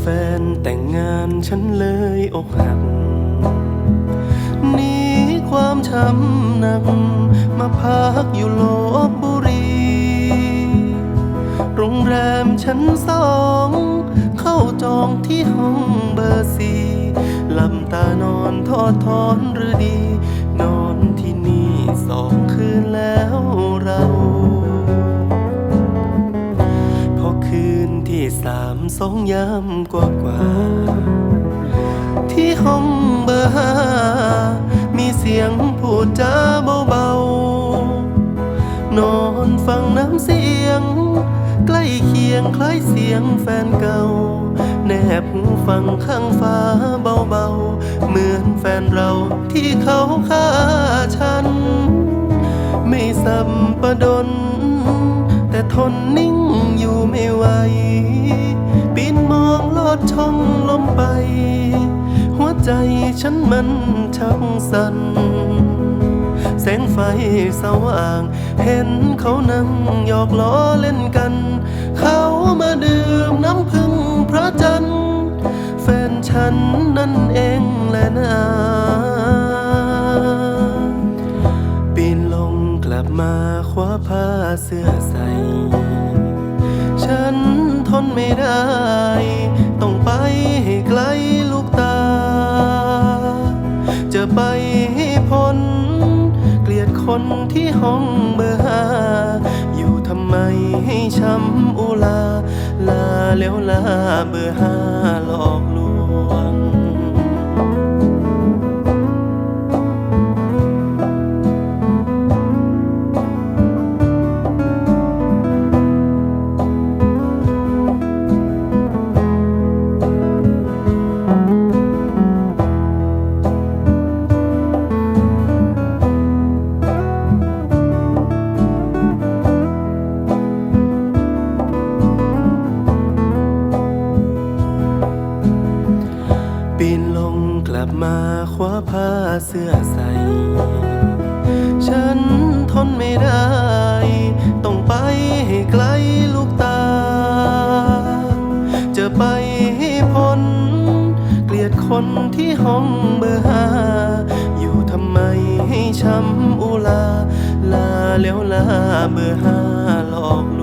แฟนแต่งงานฉันเลยอกหักหนีความช้ำหนัก มาพักอยู่ลบบุรี โรงแรมชั้นสอง เข้าจองที่ห้องเบอร์สี่หลับตานอนทอดทอนหรือดี นอนที่นี่สองคืนแล้วเรา สองยามกว่ากว่า ที่ห้องเบอร์ห้ามีเสียงพูดจาเบาๆ นอนฟังน้ำเสียง ใกล้เคียงคล้ายเสียงแฟนเก่า แนบหูฟังข้างฟ้าเบาๆ เหมือนแฟนเราที่เขาฆ่าฉัน ไม่สับปดน แต่ทนนิ่ง ดช่องลมไป หัวใจฉันมันชักสั่นแสงไฟสว่าง เห็นเขานั่งหยอกล้อเล่นกัน เขามาดื่มน้ำพึ่งพระจันทร์แฟนฉันนั่นเองแหละนะปีนลงกลับมาคว้าผ้าเสื้อใส่ ฉันทนไม่ได้ พ้น เกลียดคนที่ห้องเบอร์ห้าอยู่ทำไมให้ช้ำอุลา ลาแล้วลาเบอร์ห้าหลอกลวง ลับมาคว้าผ้าเสื้อใส่ฉันทนไม่ได้ ต้องไปให้ไกลลูกตา จะไปให้พ้น เกลียดคนที่ห้องเบอร์ห้าอยู่ทำไมให้ช้ำอุลา ลาแล้วลาเบอร์ห้าหลอกล